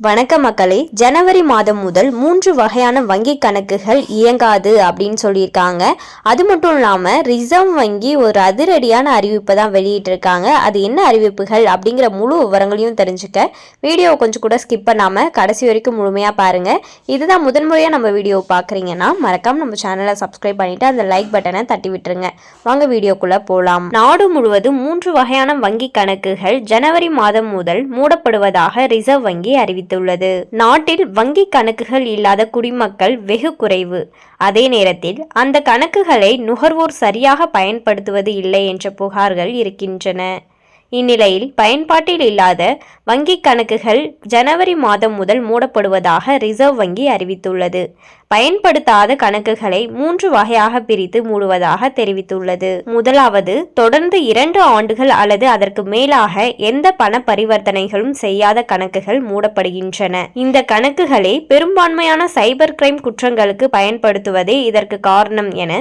வணக்க மக்களே ஜனவரி மாதம் முதல் மூன்று வகையான வங்கி கணக்குகள் இயங்காது அப்படின்னு சொல்லியிருக்காங்க. அது மட்டும் இல்லாமல் ரிசர்வ் வங்கி ஒரு அதிரடியான அறிவிப்பை தான் வெளியிட்டிருக்காங்க. அது என்ன அறிவிப்புகள் அப்படிங்கிற முழு விவரங்களையும் தெரிஞ்சுக்க வீடியோவை கொஞ்சம் கூட ஸ்கிப் பண்ணாமல் கடைசி வரைக்கும் முழுமையாக பாருங்கள் இதுதான் முதன்முறையாக நம்ம வீடியோ பார்க்குறீங்கன்னா மறக்காமல் நம்ம சேனலை சப்ஸ்கிரைப் பண்ணிவிட்டு அந்த லைக் பட்டனை தட்டி விட்டுருங்க. வாங்க வீடியோக்குள்ளே போகலாம் நாடு முழுவதும் மூன்று வகையான வங்கி கணக்குகள் ஜனவரி மாதம் முதல் மூடப்படுவதாக ரிசர்வ் வங்கி அறிவித்துள்ளது நாட்டில் வங்கி கணக்குகள் இல்லாத குடிமக்கள் வெகு குறைவு. அதே நேரத்தில் அந்த கணக்குகளை நுகர்வோர் சரியாக பயன்படுத்துவது இல்லை என்ற புகார்கள் இருக்கின்றன. இந்நிலையில் பயன்பாட்டில் இல்லாத வங்கி கணக்குகள் ஜனவரி மாதம் முதல் மூடப்படுவதாக ரிசர்வ் வங்கி அறிவித்துள்ளது. பயன்படுத்தாத கணக்குகளை மூன்று வகையாக பிரித்து மூடுவதாக தெரிவித்துள்ளது. முதலாவது தொடர்ந்து இரண்டு ஆண்டுகள் அல்லது அதற்கு மேலாக எந்த பண பரிவர்த்தனைகளும் செய்யாத கணக்குகள் மூடப்படுகின்றன. இந்த கணக்குகளை பெரும்பான்மையான சைபர் கிரைம் குற்றங்களுக்கு பயன்படுத்துவதே இதற்கு காரணம் என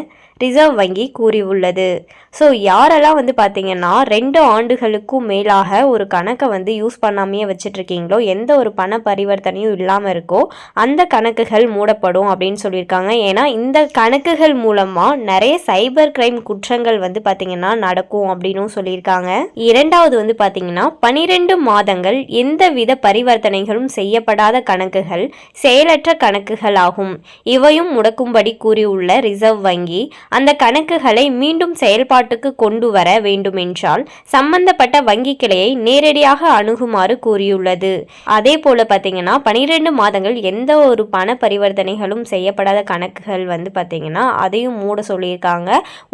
ரிசர்வ் வங்கி கூறியுள்ளது. ஸோ யாரெல்லாம் வந்து பார்த்தீங்கன்னா ரெண்டு ஆண்டுகளுக்கும் மேலாக ஒரு கணக்கை வந்து யூஸ் பண்ணாமையே வச்சுட்ருக்கீங்களோ எந்த ஒரு பண பரிவர்த்தனையும் இல்லாமல் இருக்கோ அந்த கணக்குகள் மூடப்படும் அப்படின்னு சொல்லியிருக்காங்க. ஏன்னா இந்த கணக்குகள் மூலமாக நிறைய சைபர் கிரைம் குற்றங்கள் வந்து பார்த்திங்கன்னா நடக்கும் அப்படின்னும் சொல்லியிருக்காங்க. இரண்டாவது வந்து பார்த்திங்கன்னா பனிரெண்டு மாதங்கள் எந்த வித பரிவர்த்தனைகளும் செய்யப்படாத கணக்குகள் செயலற்ற கணக்குகள் ஆகும் இவையும் முடக்கும்படி கூறியுள்ள ரிசர்வ் வங்கி அந்த கணக்குகளை மீண்டும் செயல்பாட்டுக்கு கொண்டு வர வேண்டுமென்றால் சம்பந்தப்பட்ட வங்கி கிளையை நேரடியாக அணுகுமாறு கூறியுள்ளது. அதே போல பார்த்தீங்கன்னா பனிரெண்டு மாதங்கள் எந்த ஒரு பண பரிவர்த்தனைகளும் செய்யப்படாத கணக்குகள் வந்து பார்த்தீங்கன்னா அதையும் மூட சொல்லியிருக்காங்க.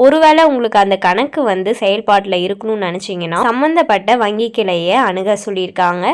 ஒருவேளை உங்களுக்கு அந்த கணக்கு வந்து செயல்பாட்டில் இருக்கணும்னு நினச்சிங்கன்னா சம்மந்தப்பட்ட வங்கி கிளையை அணுக சொல்லியிருக்காங்க.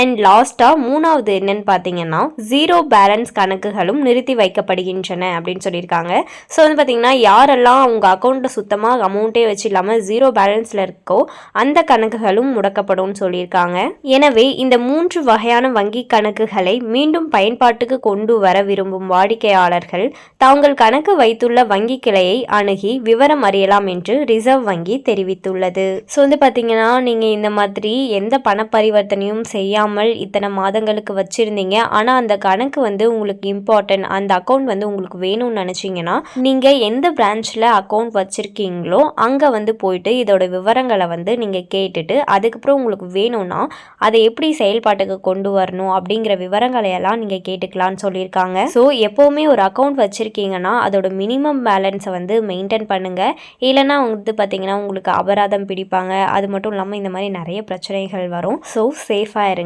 அண்ட் லாஸ்ட்டாக மூணாவது என்னன்னு பார்த்தீங்கன்னா ஜீரோ பேலன்ஸ் கணக்குகளும் நிறுத்தி வைக்கப்படுகின்றன அப்படின்னு சொல்லியிருக்காங்க. ஸோ வந்து பார்த்தீங்கன்னா யாரெல்லாம் உங்கள் அக்கௌண்ட்டில் சுத்தமாக அமௌண்ட்டே வச்சு இல்லாமல் ஜீரோ பேலன்ஸில் இருக்கோ அந்த கணக்குகளும் முடக்கப்படும் சொல்லியிருக்காங்க. எனவே இந்த மூன்று வகையான வங்கி கணக்குகளை மீண்டும் பயன்பாட்டுக்கு கொண்டு வர விரும்பும் வாடிக்கையாளர்கள் தாங்கள் கணக்கு வைத்துள்ள வங்கி கிளையை அணுகி விவரம் அறியலாம் என்று ரிசர்வ் வங்கி தெரிவித்துள்ளது. ஸோ வந்து பார்த்தீங்கன்னா நீங்கள் இந்த மாதிரி எந்த பண பரிவர்த்தனையும் செய்யாமல் இத்தனை மாதங்களுக்கு வச்சுருந்தீங்க. ஆனால் அந்த கணக்கு வந்து உங்களுக்கு இம்பார்ட்டன்ட் அந்த அக்கௌண்ட் வந்து உங்களுக்கு வேணும்னு நினச்சிங்கன்னா நீங்கள் எந்த பிரான்ச்சில் அக்கௌண்ட் வச்சுருக்கீங்களோ அங்கே வந்து போயிட்டு இதோட விவரங்களை வந்து நீங்கள் கேட்டுட்டு அதுக்கப்புறம் உங்களுக்கு வேணும்னா அதை எப்படி செயல்பாட்டுக்கு கொண்டு வரணும் அப்படிங்கிற விவரங்களை எல்லாம் நீங்கள் கேட்டுக்கலாம்னு சொல்லியிருக்காங்க. ஸோ எப்போவுமே ஒரு அக்கௌண்ட் வச்சுருக்கீங்கன்னா அதோட மினிமம் பேலன்ஸை வந்து மெயின்டைன் பண்ணுங்கள் இல்லைன்னா வந்து பார்த்தீங்கன்னா உங்களுக்கு அபராதம் பிடிப்பாங்க. அது மட்டும் இல்லாமல் இந்த மாதிரி நிறைய பிரச்சனைகள் வரும். ஸோ சேஃபாக இருங்க.